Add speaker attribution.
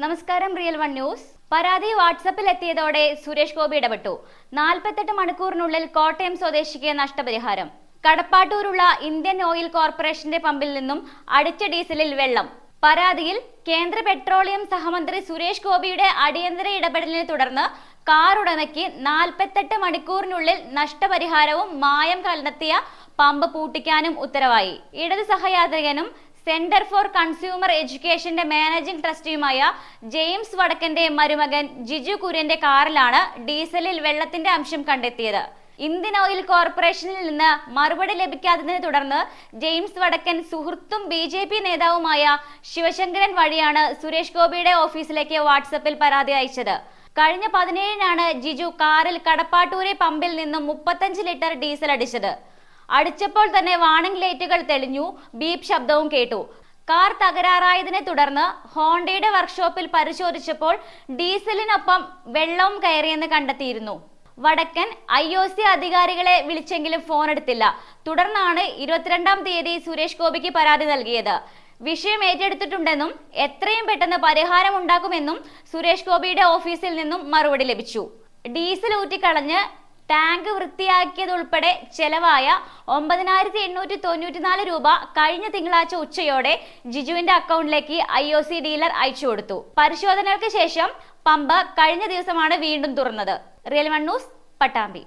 Speaker 1: നമസ്കാരം real one news. പരാതി വാട്സപ്പിൽ എത്തിയതോടെ സുരേഷ് ഗോപി ഇടപെട്ടു. നാൽപ്പത്തെട്ട് മണിക്കൂറിനുള്ളിൽ കോട്ടയം സ്വദേശിക്ക് നഷ്ടപരിഹാരം. കടപ്പാട്ടൂരുള്ള ഇന്ത്യൻ ഓയിൽ കോർപ്പറേഷന്റെ പമ്പിൽ നിന്നും അടിച്ച ഡീസലിൽ വെള്ളം. പരാതിയിൽ കേന്ദ്ര പെട്രോളിയം സഹമന്ത്രി സുരേഷ് ഗോപിയുടെ അടിയന്തര ഇടപെടലിനെ തുടർന്ന് കാർ ഉടമയ്ക്ക് നാൽപ്പത്തെട്ട് മണിക്കൂറിനുള്ളിൽ നഷ്ടപരിഹാരവും മായം കലർത്തിയ പമ്പ് പൂട്ടിക്കാനും ഉത്തരവായി. ഇടത് സഹയാത്രികനും സെന്റർ ഫോർ കൺസ്യൂമർ എഡ്യൂക്കേഷന്റെ മാനേജിംഗ് ട്രസ്റ്റിയുമായ ജെയിംസ് വടക്കന്റെ മരുമകൻ ജിജു കുര്യന്റെ കാറിലാണ് ഡീസലിൽ വെള്ളത്തിന്റെ അംശം കണ്ടെത്തിയത്. ഇന്ത്യൻ ഓയിൽ കോർപ്പറേഷനിൽ നിന്ന് മറുപടി ലഭിക്കാത്തതിനെ തുടർന്ന് ജെയിംസ് വടക്കൻ സുഹൃത്തും ബി ജെ പി നേതാവുമായ ശിവശങ്കരൻ വഴിയാണ് സുരേഷ് ഗോപിയുടെ ഓഫീസിലേക്ക് വാട്സപ്പിൽ പരാതി അയച്ചത്. കഴിഞ്ഞ പതിനേഴിനാണ് ജിജു കാറിൽ കടപ്പാട്ടൂരെ പമ്പിൽ നിന്നും മുപ്പത്തഞ്ച് ലിറ്റർ ഡീസൽ അടിച്ചത്. അടിച്ചപ്പോൾ തന്നെ വാണിംഗ് ലൈറ്റുകൾ തെളിഞ്ഞു. ബീപ് ശബ്ദവും കേട്ടു. കാർ തകരാറായതിനെ തുടർന്ന് ഹോണ്ടയുടെ വർക്ക്ഷോപ്പിൽ പരിശോധിച്ചപ്പോൾ ഡീസലിനൊപ്പം വെള്ളവും കയറിയെന്ന് കണ്ടെത്തിയിരുന്നു. വടക്കൻ ഐ ഒ സി അധികാരികളെ വിളിച്ചെങ്കിലും ഫോൺ എടുത്തില്ല. തുടർന്നാണ് ഇരുപത്തിരണ്ടാം തീയതി സുരേഷ് ഗോപിക്ക് പരാതി നൽകിയത്. വിഷയം ഏറ്റെടുത്തിട്ടുണ്ടെന്നും എത്രയും പെട്ടെന്ന് പരിഹാരം ഉണ്ടാക്കുമെന്നും സുരേഷ് ഗോപിയുടെ ഓഫീസിൽ നിന്നും മറുപടി ലഭിച്ചു. ഡീസൽ ഊറ്റിക്കളഞ്ഞ് ടാങ്ക് വൃത്തിയാക്കിയതുൾപ്പെടെ ചെലവായ ഒമ്പതിനായിരത്തി എണ്ണൂറ്റി തൊണ്ണൂറ്റിനാല് രൂപ കഴിഞ്ഞ തിങ്കളാഴ്ച ഉച്ചയോടെ ജിജുവിന്റെ അക്കൗണ്ടിലേക്ക് ഐ ഒ സി ഡീലർ അയച്ചു കൊടുത്തു. പരിശോധനകൾക്ക് ശേഷം പമ്പ് കഴിഞ്ഞ ദിവസമാണ് വീണ്ടും തുറന്നത്. Real one news Pattambi.